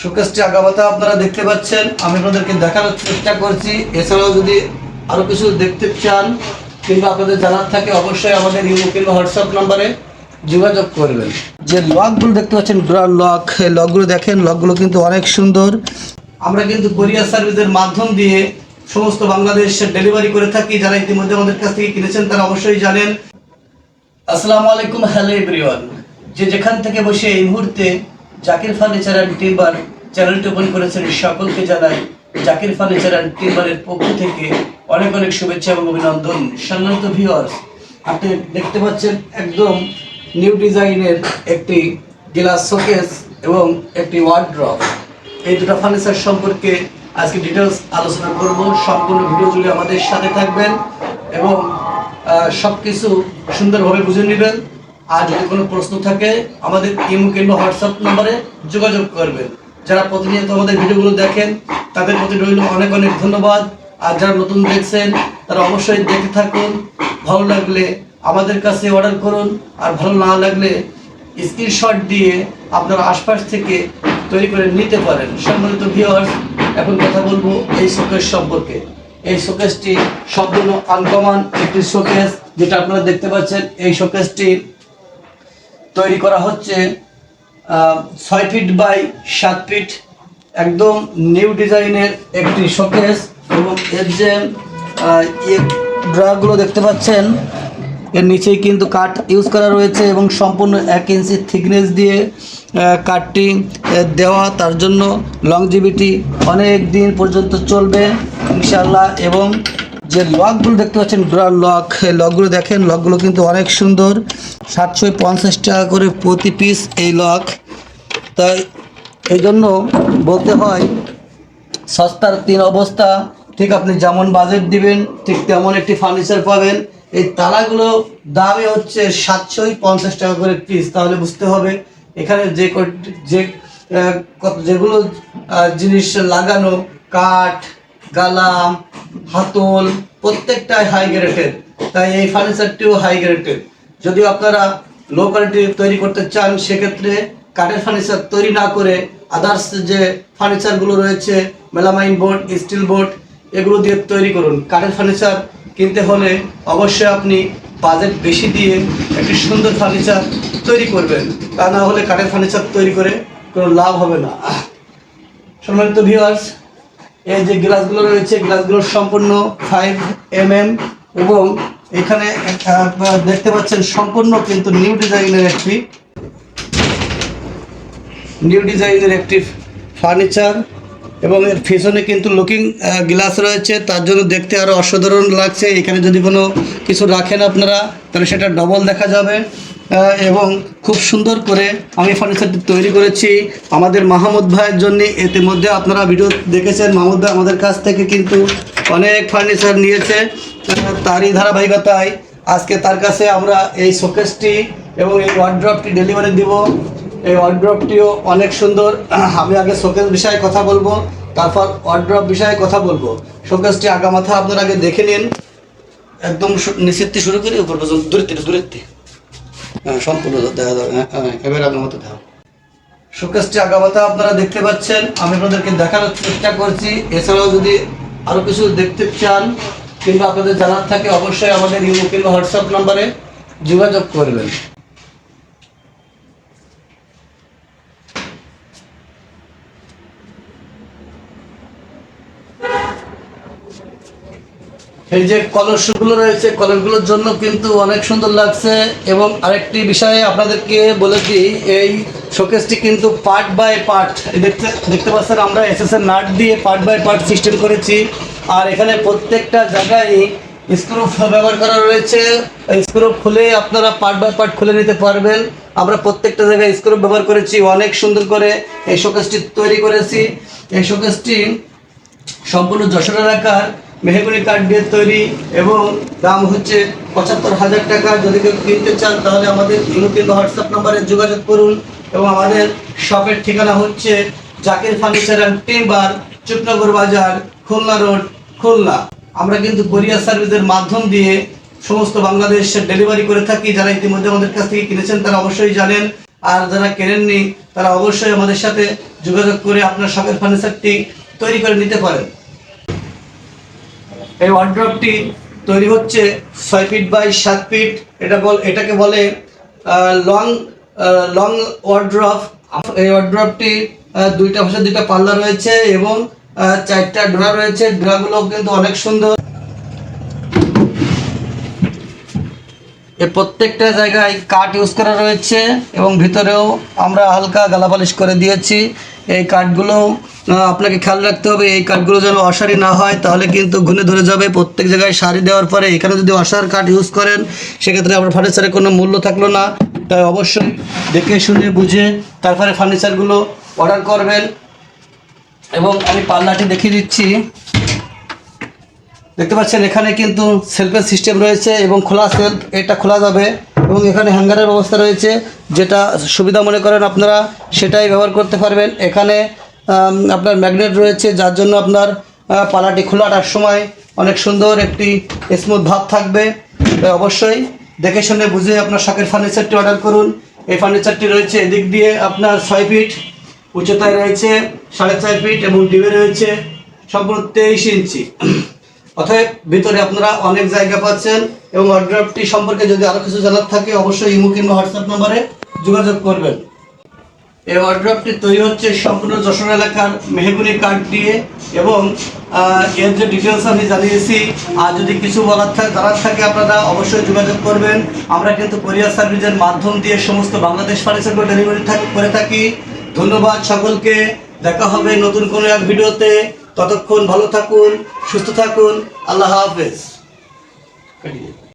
শোকেসটি আগামাতা আপনারা দেখতে পাচ্ছেন। আমি আপনাদেরকে দেখানোর চেষ্টা করছি। এছাড়াও যদি আরও কিছু দেখতে চান কিংবা আপনাদের জানার থাকে, অবশ্যই আমাদের ইউমো কিংবা হোয়াটসঅ্যাপ নাম্বারে যোগাযোগ করবেন। যে লকগুলো দেখতে পাচ্ছেন গ্রার লক লকগুলো দেখেন, লকগুলো কিন্তু অনেক সুন্দর। আমরা কিন্তু কোরিয়ার সার্ভিসের মাধ্যম দিয়ে সমস্ত বাংলাদেশ ডেলিভারি করে থাকি। যারা ইতিমধ্যে আমাদের কাছ থেকে কিনেছেন, তারা অবশ্যই জানেন। আসসালামু আলাইকুম, হ্যালো এভরিওয়ান। যে যেখান থেকে বসে এই মুহূর্তে জাকির ফার্নিচার অ্যান্ড টিম্বার চ্যানেলটি ওপেন করেছেন, সকলকে জানাই জাকির ফার্নিচার অ্যান্ড টিম্বারের পক্ষ থেকে অনেক অনেক শুভেচ্ছা এবং অভিনন্দন। সম্মানিত ভিউয়ার্স আপনি দেখতে পাচ্ছেন একদম নিউ ডিজাইনের একটি গ্লাস শোকেস এবং একটি ওয়ার্ড্রপ এই দুটো ফার্নিচার সম্পর্কে আজকে ডিটেলস আলোচনা করব। সম্পূর্ণ ভিডিও জুড়ে আমাদের সাথে থাকবেন এবং সব কিছু সুন্দরভাবে বুঝে নেবেন। আর যদি কোনো প্রশ্ন থাকে, আমাদের ইমো কিংবা হোয়াটসঅ্যাপ নম্বরে যোগাযোগ করবেন। যারা প্রতিনিয়ত আমাদের ভিডিওগুলো দেখেন, তাদের প্রতি রইল অনেক অনেক ধন্যবাদ। আর যারা নতুন দেখছেন, তারা অবশ্যই দেখতে থাকুন। ভালো লাগলে আমাদের কাছে অর্ডার করুন, আর ভালো না লাগলে স্ক্রিনশট দিয়ে আপনার আশপাশ থেকে তৈরি করে নিতে পারেন। সম্মানিত ভিউয়ার্স এখন কথা বলব এই শোকেস সম্পর্কে। এই শোকেসটি সম্পূর্ণ আনকমন একটি শোকেস, যেটা আপনারা দেখতে পাচ্ছেন। এই শোকেসটি তৈরি করা হচ্ছে ছয় ফিট বাই সাত ফিট, একদম নিউ ডিজাইনের একটি শোকেস এবং এর যে ড্রাগুলো দেখতে পাচ্ছেন, এর নিচেই কিন্তু কাঠ ইউজ করা রয়েছে এবং সম্পূর্ণ এক ইঞ্চি থিকনেস দিয়ে কাঠটি দেওয়া, তার জন্য লংজিভিটি অনেক দিন পর্যন্ত চলবে ইনশাল্লাহ এবং যে লকগুলো দেখতে পাচ্ছেন গ্রার লক। লকগুলো দেখেন, লকগুলো কিন্তু অনেক সুন্দর। সাতশো পঞ্চাশ টাকা করে প্রতি পিস এই লক। তাই এই জন্য বলতে হয়, সস্তার তিন অবস্থা। ঠিক আপনি যেমন বাজেট দিবেন, ঠিক তেমন একটি ফার্নিচার পাবেন। এই তালাগুলো দামে হচ্ছে সাতশোই পঞ্চাশ টাকা করে পিস তাহলে বুঝতে হবে, এখানে যে যে কত- যেগুলো জিনিস লাগানো, কাঠ, গালাম হাতল, প্রত্যেকটাই হাই গ্রেডের তাই এই ফার্নিচারটিও হাই গ্রেডের যদি আপনারা লো কোয়ালিটি তৈরি করতে চান, সেক্ষেত্রে কাঠের ফার্নিচার তৈরি না করে আদার্স যে ফার্নিচারগুলো রয়েছে মেলামাইন বোর্ড স্টিল বোর্ড এগুলো দিয়ে তৈরি করুন। কাঠের ফার্নিচার কিনতে হলে অবশ্যই আপনি বাজেট বেশি দিয়ে একটি সুন্দর ফার্নিচার তৈরি করবেন। তা না হলে কাঠের ফার্নিচার তৈরি করে কোনো লাভ হবে না। সম্মানিত ভিউয়ার্স এই যে গ্লাসগুলো রয়েছে, গ্লাসগুলো সম্পূর্ণ ফাইভ এম এম এবং এখানে দেখতে পাচ্ছেন সম্পূর্ণ কিন্তু নিউ ডিজাইনের একটি নিউ ডিজাইনের একটি ফার্নিচার এবং এর পেছনে কিন্তু লুকিং গ্লাস রয়েছে। তার জন্য দেখতে আরও অসাধারণ লাগছে। এখানে যদি কোনো কিছু রাখেন আপনারা, তাহলে সেটা ডবল দেখা যাবে। এবং খুব সুন্দর করে আমি ফার্নিচারটি তৈরি করেছি। আমাদের মাহমুদ ভাইয়ের জন্য ইতিমধ্যে আপনারা ভিডিও দেখেছেন। মাহমুদ ভাই আমাদের কাছ থেকে কিন্তু অনেক ফার্নিচার নিয়েছে। তারই ধারাবাহিকতায় আজকে তার কাছে আমরা এই শোকেসটি এবং এই ওয়ার্ড্রপটি ডেলিভারি দিব। এই ওয়ার্ড্রপটিও অনেক সুন্দর। আমি আগে শোকেস বিষয়ে কথা বলব, তারপর ওয়ার্ড্রপ বিষয়ে কথা বলব। শোকেসটি আগামাথা আপনারা আগে দেখে নিন। একদম নিচের শুরু করি, উপর পর্যন্ত থেকে দূরের সম্পূর্ণ দেখা যাবে হ্যাঁ হ্যাঁ মতো আগামাথা দেখা শোকেসটি আগামাথা আপনারা দেখতে পাচ্ছেন, আমি আপনাদেরকে দেখানোর চেষ্টা করছি। এছাড়াও যদি আরও কিছু দেখতে চান কিংবা আপনাদের জানার থাকে, অবশ্যই আমাদের ইউমো কিংবা হোয়াটসঅ্যাপ নাম্বারে যোগাযোগ করবেন। এই যে কলসগুলো রয়েছে, কলসগুলোর জন্য কিন্তু অনেক সুন্দর লাগছে এবং আরেকটি বিষয়ে আপনাদেরকে বলেছি এই শোকেসটি কিন্তু পার্ট বাই পার্ট দেখতে দেখতে পাচ্ছেন আমরা এসএস এর নাট দিয়ে পার্ট বাই পার্ট সিস্টেম করেছি। আর এখানে প্রত্যেকটা জায়গায় স্ক্রু ব্যবহার করা রয়েছে। স্ক্রু খুলে আপনারা পার্ট বাই পার্ট খুলে নিতে পারবেন। আমরা প্রত্যেকটা জায়গায় স্ক্রু ব্যবহার করেছি, অনেক সুন্দর করে এই শোকেসটি তৈরি করেছি। এই শোকেসটি সম্পূর্ণ যশোরের আকার। মেহগুনি কাঠ দিয়ে তৈরি এবং দাম হচ্ছে পঁচাত্তর হাজার টাকা। যদি কেউ কিনতে চান, তাহলে আমাদের ইমো হোয়াটসঅ্যাপ নাম্বারে যোগাযোগ করুন এবং আমাদের শপের ঠিকানা হচ্ছে Zakir furniture and timber, Chupnagar বাজার, খুলনা রোড, খুলনা। আমরা কিন্তু কোরিয়ার সার্ভিসের মাধ্যম দিয়ে সমস্ত বাংলাদেশ ডেলিভারি করে থাকি। যারা ইতিমধ্যে আমাদের কাছ থেকে কিনেছেন, তারা অবশ্যই জানেন। আর যারা কেনেননি, তারা অবশ্যই আমাদের সাথে যোগাযোগ করে আপনার শখের ফার্নিচারটি তৈরি করে নিতে পারেন। এই ওয়ার্ড্রপটি তৈরি হচ্ছে ছয় ফিট বাই সাত ফিট এটা বল এটাকে বলে লং লং ওয়ার্ড্রপ এই ওয়ার্ড্রপটি দুইটা পাশে দুইটা পাল্লা রয়েছে এবং চারটা ড্রা রয়েছে। ড্রাগুলো কিন্তু অনেক সুন্দর। এর প্রত্যেকটা জায়গায় কাঠ ইউজ করা রয়েছে এবং ভিতরেও আমরা হালকা গালা পালিশ করে দিয়েছি। এই কাঠগুলো আপনাকে খেয়াল রাখতে হবে, এই কাঠগুলো যেন অসারি না হয়, তাহলে কিন্তু ঘুনে ধরে যাবে। প্রত্যেক জায়গায় সারি দেওয়ার পরে এখানে যদি অসার কাঠ ইউজ করেন, সেক্ষেত্রে আপনার ফার্নিচারের কোনো মূল্য থাকল না। তাই অবশ্যই দেখে শুনে বুঝে তারপরে ফার্নিচারগুলো অর্ডার করবেন। এবং আমি পাল্লাটি দেখিয়ে দিচ্ছি। দেখতে পাচ্ছেন, এখানে কিন্তু সেলফের সিস্টেম রয়েছে এবং খোলা সেলফ এটা খোলা যাবে। এবং এখানে হ্যাঙ্গারের ব্যবস্থা রয়েছে, যেটা সুবিধা মনে করেন আপনারা, সেটাই ব্যবহার করতে পারবেন। এখানে আপনার ম্যাগনেট রয়েছে, যার জন্য আপনার পালাটি খোলাটার সময় অনেক সুন্দর একটি স্মুথ ভাব থাকবে। অবশ্যই দেখে শুনে বুঝে আপনার শখের ফার্নিচারটি অর্ডার করুন। এই ফার্নিচারটি রয়েছে এদিক দিয়ে আপনার ছয় ফিট উচ্চতায় রয়েছে সাড়ে চার ফিট এবং ডিবে রয়েছে সম্পূর্ণ তেইশ ইঞ্চি। অতএব ভিতরে আপনারা অনেক জায়গা পাচ্ছেন এবং অর্ডারটি সম্পর্কে যদি আরও কিছু জানার থাকে, অবশ্যই ইমো কিংবা হোয়াটসঅ্যাপ নম্বরে যোগাযোগ করবেন। এই ওয়ার্ড্রপটি তৈরি হচ্ছে সম্পূর্ণ যশোর এলাকার মেহগুনি কাঠ দিয়ে এবং এর যে ডিটেলস আমি জানিয়েছি, আর যদি কিছু বলার থাকে জানার থাকে আপনারা অবশ্যই যোগাযোগ করবেন। আমরা কিন্তু কোরিয়ার সার্ভিসের মাধ্যম দিয়ে সমস্ত বাংলাদেশ ফার্নিচারগুলো ডেলিভারি করে থাকি। ধন্যবাদ সকলকে। দেখা হবে নতুন কোনো এক ভিডিওতে। ততক্ষণ ভালো থাকুন, সুস্থ থাকুন। আল্লাহ হাফেজ।